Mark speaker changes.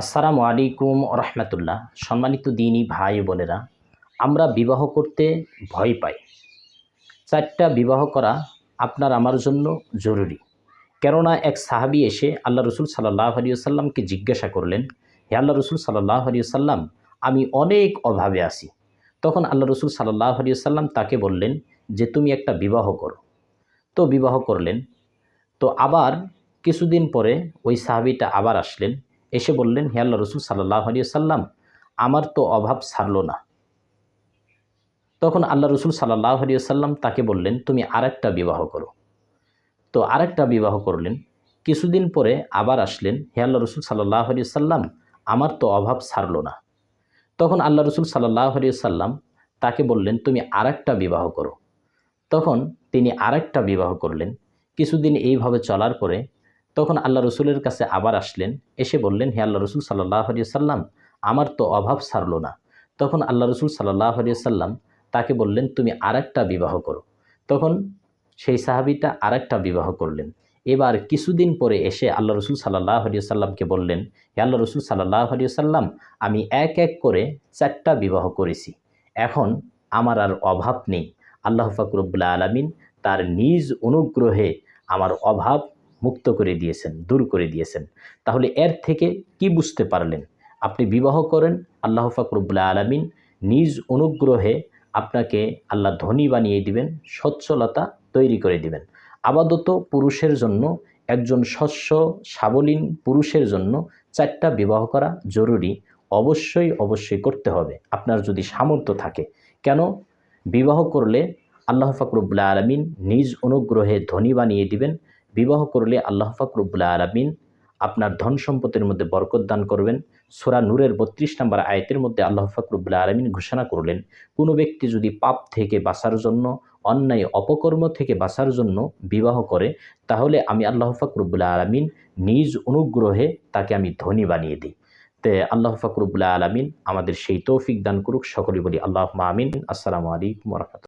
Speaker 1: আসসালামু আলাইকুম রহমতুল্লাহ সম্মানিত দিনই ভাই বোনেরা, আমরা বিবাহ করতে ভয় পাই। চারটা বিবাহ করা আপনার আমার জন্য জরুরি। কেননা এক সাহাবি এসে আল্লাহ রসুল সাল্লাহ আলিয়াল্লামকে জিজ্ঞাসা করলেন, হে আল্লাহ রসুল সাল্লাহ আলিয়াল্লাম আমি অনেক অভাবে আছি। তখন আল্লাহ রসুল সাল্লাহ আলিয়াল্লাম তাকে বললেন যে, তুমি একটা বিবাহ করো। তো বিবাহ করলেন। তো আবার কিছুদিন পরে ওই সাহাবিটা আবার আসলেন। এসে বললেন, হে আল্লাহ রসুল সাল্লাহ আলিয়া সাল্লাম আমার তো অভাব ছাড়লো না। তখন আল্লাহ রসুল সাল্লাহ আলিয়া সাল্লাম তাকে বললেন, তুমি আরেকটা বিবাহ করো। তো আরেকটা বিবাহ করলেন। কিছুদিন পরে আবার আসলেন, হে আল্লাহ রসুল সাল্লাহ আলিয়া সাল্লাম আমার তো অভাব ছাড়লো না। তখন আল্লাহ রসুল সাল্লাহ আলিয়া সাল্লাম তাকে বললেন, তুমি আরেকটা বিবাহ করো। তখন তিনি আরেকটা বিবাহ করলেন। কিছুদিন এইভাবে চলার পরে তখন আল্লাহ রসুলের কাছে আবার আসলেন, এসে বললেন, হে আল্লাহ রসুল সাল্লাহ সাল্লাম আমার তো অভাব সারলো না। তখন আল্লাহ রসুল সাল্লাহ সাল্লাম তাকে বললেন, তুমি আরেকটা বিবাহ করো। তখন সেই সাহাবিটা আরেকটা বিবাহ করলেন। এবার কিছুদিন পরে এসে আল্লাহ রসুল সাল্লাহ সাল্লামকে বললেন, হে আল্লাহ রসুল সাল্লাহ সাল্লাম আমি এক এক করে চারটা বিবাহ করেছি। এখন আমার আর অভাব নেই। আল্লাহ ফাকরুবুল্লা আলমিন তার নিজ অনুগ্রহে আমার অভাব মুক্ত করে দিয়েছেন, দূর করে দিয়েছেন। তাহলে এর থেকে কি বুঝতে পারলেন? আপনি বিবাহ করেন, আল্লাহ ফাকরুবুল্লা আলমিন নিজ অনুগ্রহে আপনাকে আল্লাহ ধনী বানিয়ে দিবেন, সচ্ছলতা তৈরি করে দিবেন। আপাতত পুরুষের জন্য, একজন শস্য সাবলীন পুরুষের জন্য চারটা বিবাহ করা জরুরি, অবশ্যই অবশ্যই করতে হবে। আপনার যদি সামর্থ্য থাকে। কেন? বিবাহ করলে আল্লাহ ফাকরুবুল্লা আলমিন নিজ অনুগ্রহে ধনী বানিয়ে দিবেন বিবাহ করলে আল্লাহ ফাকরুবুল্লা আলমিন আপনার ধন সম্পদের মধ্যে বরকত দান করবেন। সোরা নূরের বত্রিশ নম্বর আয়তের মধ্যে আল্লাহ ফাকরুবুল্লা আলমিন ঘোষণা করলেন, কোনো ব্যক্তি যদি পাপ থেকে বাঁচার জন্য, অন্যায় অপকর্ম থেকে বাঁচার জন্য বিবাহ করে, তাহলে আমি আল্লাহ ফাকরুবুল্লা আলমিন নিজ অনুগ্রহে তাকে আমি ধনী বানিয়ে দিই। তে আল্লাহ ফাকরুবুল্লা আলমিন আমাদের সেই তৌফিক দান করুক। সকলে বলি আল্লাহ আমিন। আসসালামু আলাইকুম রহমতুল্লাহ।